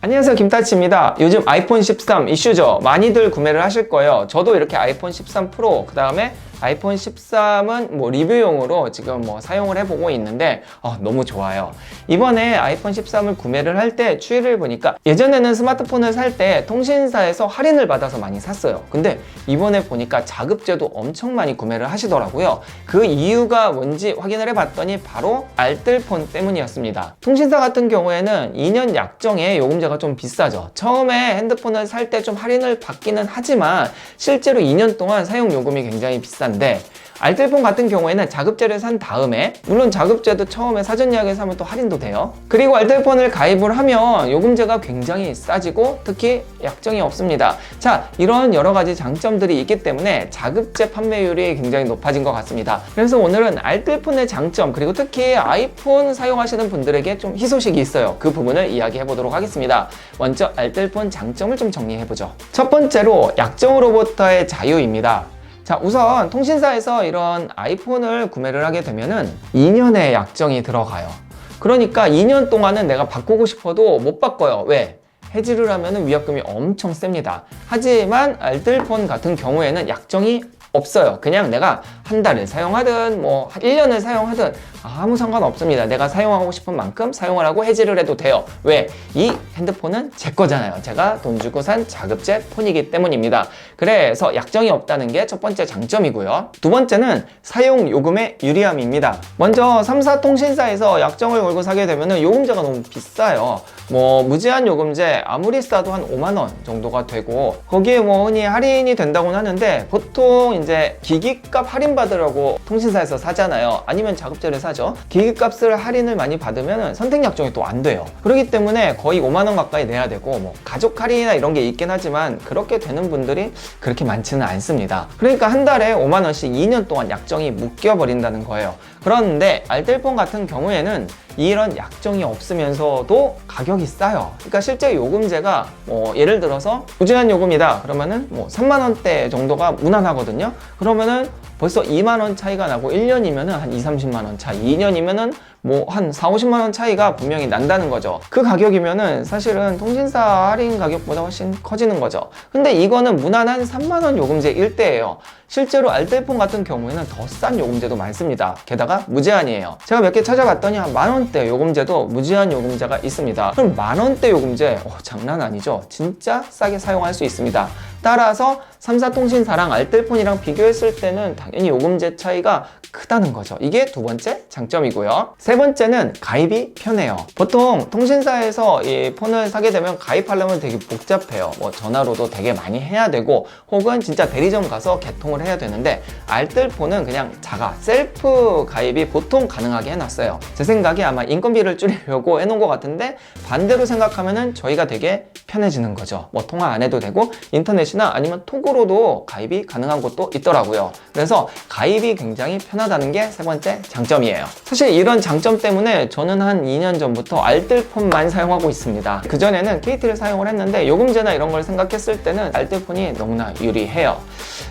안녕하세요 김타치입니다. 요즘 아이폰 13 이슈죠. 많이들 구매를 하실 거예요. 저도 이렇게 아이폰 13 프로 그 다음에 아이폰 13은 뭐 리뷰용으로 지금 뭐 사용을 해보고 있는데 어, 너무 좋아요. 이번에 아이폰 13을 구매를 할 때 추이를 보니까 예전에는 스마트폰을 살 때 통신사에서 할인을 받아서 많이 샀어요. 근데 이번에 보니까 자급제도 엄청 많이 구매를 하시더라고요. 그 이유가 뭔지 확인을 해봤더니 바로 알뜰폰 때문이었습니다. 통신사 같은 경우에는 2년 약정에 요금제가 좀 비싸죠. 처음에 핸드폰을 살 때 좀 할인을 받기는 하지만 실제로 2년 동안 사용 요금이 굉장히 비싼 데 알뜰폰 같은 경우에는 자급제를 산 다음에 물론 자급제도 처음에 사전 예약해서 하면 또 할인도 돼요. 그리고 알뜰폰을 가입을 하면 요금제가 굉장히 싸지고 특히 약정이 없습니다. 자 이런 여러 가지 장점들이 있기 때문에 자급제 판매율이 굉장히 높아진 것 같습니다. 그래서 오늘은 알뜰폰의 장점 그리고 특히 아이폰 사용하시는 분들에게 좀 희소식이 있어요. 그 부분을 이야기해 보도록 하겠습니다. 먼저 알뜰폰 장점을 좀 정리해 보죠. 첫 번째로 약정으로부터의 자유입니다 자, 우선 통신사에서 이런 아이폰을 구매를 하게 되면은 2년의 약정이 들어가요. 그러니까 2년 동안은 내가 바꾸고 싶어도 못 바꿔요. 왜? 해지를 하면은 위약금이 엄청 셉니다. 하지만 알뜰폰 같은 경우에는 약정이 없어요. 그냥 내가 한 달을 사용하든 뭐 1년을 사용하든 아무 상관 없습니다. 내가 사용하고 싶은 만큼 사용을 하고 해지를 해도 돼요. 왜? 이 핸드폰은 제 거잖아요. 제가 돈 주고 산 자급제 폰이기 때문입니다. 그래서 약정이 없다는 게 첫 번째 장점이고요. 두 번째는 사용 요금의 유리함입니다. 먼저 3사 통신사에서 약정을 걸고 사게 되면 요금제가 너무 비싸요. 뭐 무제한 요금제 아무리 싸도 한 5만 원 정도가 되고 거기에 뭐 흔히 할인이 된다고는 하는데 보통 이제 기기값 할인 받으려고 통신사에서 사잖아요. 아니면 자급제를 사죠. 기기값을 할인을 많이 받으면 선택 약정이 또 안 돼요. 그렇기 때문에 거의 5만 원 가까이 내야 되고 뭐 가족 할인이나 이런 게 있긴 하지만 그렇게 되는 분들이 그렇게 많지는 않습니다. 그러니까 한 달에 5만 원씩 2년 동안 약정이 묶여 버린다는 거예요. 그런데 알뜰폰 같은 경우에는 이런 약정이 없으면서도 가격이 싸요. 그러니까 실제 요금제가 뭐 예를 들어서 무제한 요금이다 그러면은 뭐 3만 원대 정도가 무난하거든요. 그러면은 벌써 2만 원 차이가 나고 1년이면은 한 2, 30만 원 차이, 2년이면은 뭐 한 4, 50만 원 차이가 분명히 난다는 거죠. 그 가격이면은 사실은 통신사 할인 가격보다 훨씬 커지는 거죠. 근데 이거는 무난한 3만 원 요금제 일대예요. 실제로 알뜰폰 같은 경우에는 더 싼 요금제도 많습니다. 게다가 무제한이에요. 제가 몇 개 찾아봤더니 한 만 원대 요금제도 무제한 요금제가 있습니다. 그럼 만 원대 요금제 어, 장난 아니죠? 진짜 싸게 사용할 수 있습니다. 따라서 3사 통신사랑 알뜰폰이랑 비교했을 때는 당연히 요금제 차이가 크다는 거죠. 이게 두 번째 장점이고요. 세 번째는 가입이 편해요. 보통 통신사에서 이 폰을 사게 되면 가입하려면 되게 복잡해요. 뭐 전화로도 되게 많이 해야 되고 혹은 진짜 대리점 가서 개통을 해야 되는데 알뜰폰은 그냥 자가 셀프 가입이 보통 가능하게 해놨어요. 제 생각에 아마 인건비를 줄이려고 해놓은 것 같은데 반대로 생각하면은 저희가 되게 편해지는 거죠. 뭐 통화 안 해도 되고 인터넷이나 아니면 톡으로도 가입이 가능한 곳도 있더라고요. 그래서 가입이 굉장히 편하다는 게 세 번째 장점이에요. 사실 이런 장점 때문에 저는 한 2년 전부터 알뜰폰만 사용하고 있습니다. 그전에는 KT를 사용을 했는데 요금제나 이런 걸 생각했을 때는 알뜰폰이 너무나 유리해요.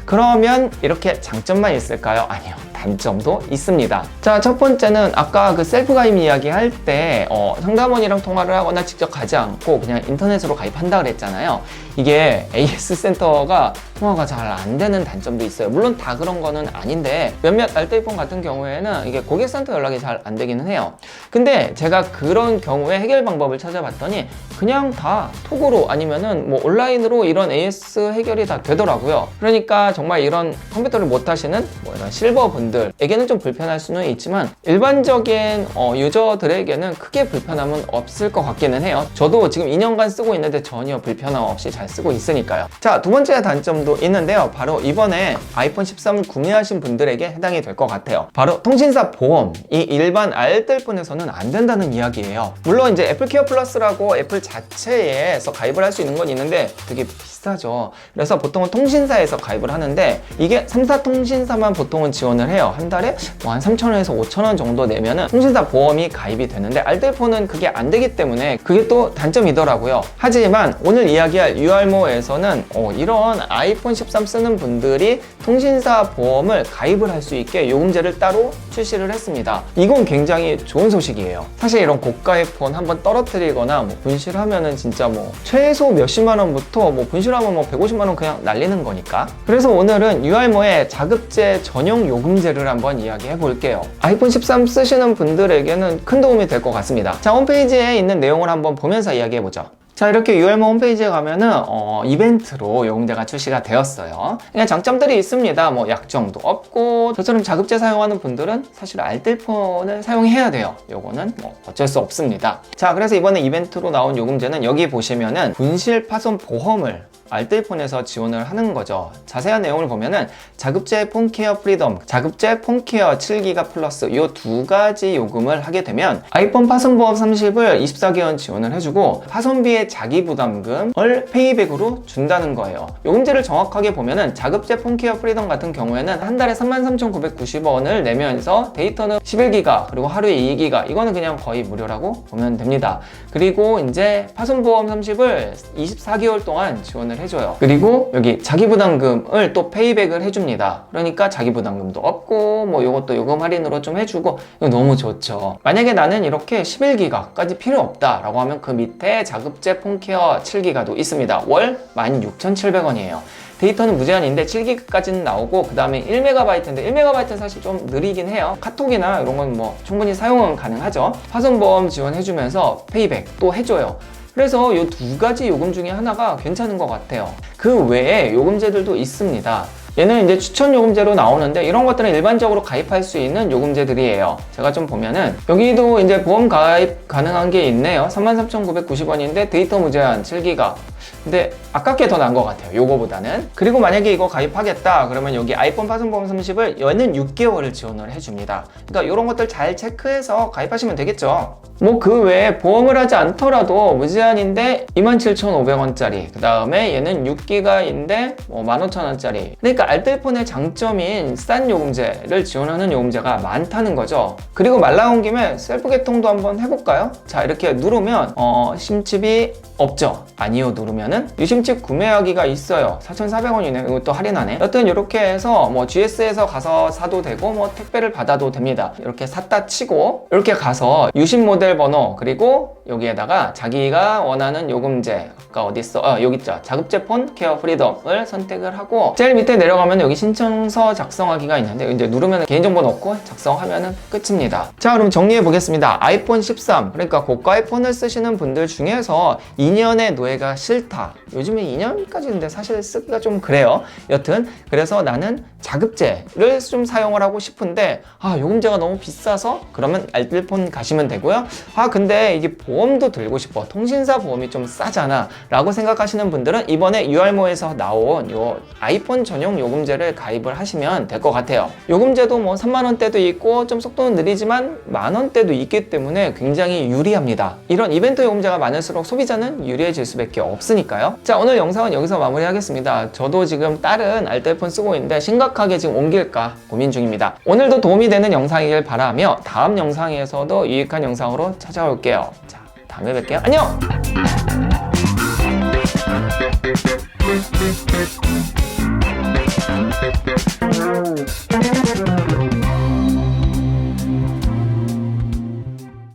그러면 이렇게 장점만 있을까요? 아니요. 단점도 있습니다. 자, 첫 번째는 아까 그 셀프 가입 이야기 할 때, 어, 상담원이랑 통화를 하거나 직접 가지 않고 그냥 인터넷으로 가입한다 그랬잖아요. 이게 AS 센터가 통화가 잘 안 되는 단점도 있어요. 물론 다 그런 거는 아닌데, 몇몇 알뜰폰 같은 경우에는 이게 고객센터 연락이 잘 안 되기는 해요. 근데 제가 그런 경우에 해결 방법을 찾아봤더니 그냥 다 톡으로 아니면은 뭐 온라인으로 이런 AS 해결이 다 되더라고요. 그러니까 정말 이런 컴퓨터를 못 하시는 뭐 이런 실버 분들에게는 좀 불편할 수는 있지만 일반적인 어, 유저들에게는 크게 불편함은 없을 것 같기는 해요. 저도 지금 2년간 쓰고 있는데 전혀 불편함 없이 잘 쓰고 있으니까요. 자, 두 번째 단점도 있는데요. 바로 이번에 아이폰 13을 구매하신 분들에게 해당이 될 것 같아요. 바로 통신사 보험. 이 일반 알뜰폰에서는 안 된다는 이야기예요. 물론 이제 애플케어 플러스라고 애플 자체에서 가입을 할 수 있는 건 있는데 되게 비 싸죠. 그래서 보통은 통신사에서 가입을 하는데 이게 3사 통신사만 보통은 지원을 해요. 한 달에 뭐한 3,000원에서 5,000원 정도 내면은 통신사 보험이 가입이 되는데 알뜰폰은 그게 안 되기 때문에 그게 또 단점이더라고요. 하지만 오늘 이야기할 유알모에서는 어, 이런 아이폰 13 쓰는 분들이 통신사 보험을 가입을 할 수 있게 요금제를 따로 출시를 했습니다. 이건 굉장히 좋은 소식이에요. 사실 이런 고가의 폰 한번 떨어뜨리거나 뭐 분실하면은 진짜 뭐 최소 몇십만 원부터 뭐 분실하면 뭐 150만 원 그냥 날리는 거니까. 그래서 오늘은 유알모의 자급제 전용 요금제를 한번 이야기해 볼게요. 아이폰 13 쓰시는 분들에게는 큰 도움이 될 것 같습니다. 자, 홈페이지에 있는 내용을 한번 보면서 이야기해 보죠. 자 이렇게 UL모 홈페이지에 가면은 어, 이벤트로 요금제가 출시가 되었어요. 그냥 장점들이 있습니다. 뭐 약정도 없고 저처럼 자급제 사용하는 분들은 사실 알뜰폰을 사용해야 돼요. 요거는 뭐 어쩔 수 없습니다. 자 그래서 이번에 이벤트로 나온 요금제는 여기 보시면은 분실 파손 보험을 알뜰폰에서 지원을 하는 거죠. 자세한 내용을 보면은 자급제 폰케어 프리덤, 자급제 폰케어 7기가 플러스 이 두 가지 요금을 하게 되면 아이폰 파손보험 30을 24개월 지원을 해주고 파손비의 자기 부담금을 페이백으로 준다는 거예요. 요금제를 정확하게 보면은 자급제 폰케어 프리덤 같은 경우에는 한 달에 33,990원을 내면서 데이터는 11기가 그리고 하루에 2기가 이거는 그냥 거의 무료라고 보면 됩니다. 그리고 이제 파손보험 30을 24개월 동안 지원을 해줘요. 그리고 여기 자기부담금을 또 페이백을 해줍니다. 그러니까 자기부담금도 없고 뭐 이것도 요금 할인으로 좀 해주고 이거 너무 좋죠. 만약에 나는 이렇게 11기가까지 필요 없다라고 하면 그 밑에 자급제 폰케어 7기가도 있습니다. 월 16,700원이에요. 데이터는 무제한인데 7기가까지는 나오고 그 다음에 1MB인데 1MB는 사실 좀 느리긴 해요 카톡이나 이런 건 뭐 충분히 사용은 가능하죠 파손보험 지원해주면서 페이백 또 해줘요 그래서 이 두 가지 요금 중에 하나가 괜찮은 것 같아요. 그 외에 요금제들도 있습니다 얘는 이제 추천 요금제로 나오는데 이런 것들은 일반적으로 가입할 수 있는 요금제들이에요. 제가 좀 보면은 여기도 이제 보험 가입 가능한 게 있네요. 33,990원인데 데이터 무제한 7기가. 근데 아깝게 더 나은 것 같아요. 요거보다는. 그리고 만약에 이거 가입하겠다 그러면 여기 아이폰 파손보험 30을 얘는 6개월을 지원을 해줍니다. 그러니까 이런 것들 잘 체크해서 가입하시면 되겠죠. 뭐 그 외에 보험을 하지 않더라도 무제한인데 27,500원짜리 그 다음에 얘는 6기가인데 뭐 15,000원짜리 그러니까 알뜰폰의 장점인 싼 요금제를 지원하는 요금제가 많다는 거죠 그리고 말 나온 김에 셀프 개통도 한번 해볼까요? 자 이렇게 누르면 어, 심칩이 없죠 아니요 누르면은 유심칩 구매하기가 있어요 4,400원이네 이것도 할인하네 여튼 이렇게 해서 뭐 GS에서 가서 사도 되고 뭐 택배를 받아도 됩니다 이렇게 샀다 치고 이렇게 가서 유심 모델 번호 그리고 여기에다가 자기가 원하는 요금제가 어디 있어? 어, 여기 있죠. 자급제 폰 케어 프리덤을 선택을 하고 제일 밑에 내려 가면 여기 신청서 작성하기가 있는데 이제 누르면 개인정보 넣고 작성하면 끝입니다. 자, 그럼 정리해 보겠습니다. 아이폰 13 그러니까 고가 아이폰을 쓰시는 분들 중에서 2년의 노예가 싫다. 요즘에 2년까지인데 사실 쓰기가 좀 그래요. 여튼 그래서 나는 자급제를 좀 사용을 하고 싶은데 아 요금제가 너무 비싸서 그러면 알뜰폰 가시면 되고요. 아 근데 이게 보험도 들고 싶어 통신사 보험이 좀 싸잖아 라고 생각하시는 분들은 이번에 유알모에서 나온 요 아이폰 전용 요 요금제를 가입을 하시면 될 것 같아요. 요금제도 뭐 3만원대도 있고 좀 속도는 느리지만 만원대도 있기 때문에 굉장히 유리합니다. 이런 이벤트 요금제가 많을수록 소비자는 유리해질 수밖에 없으니까요. 자 오늘 영상은 여기서 마무리하겠습니다. 저도 지금 다른 알뜰폰 쓰고 있는데 심각하게 지금 옮길까 고민 중입니다. 오늘도 도움이 되는 영상이길 바라며 다음 영상에서도 유익한 영상으로 찾아올게요. 자 다음에 뵐게요. 안녕!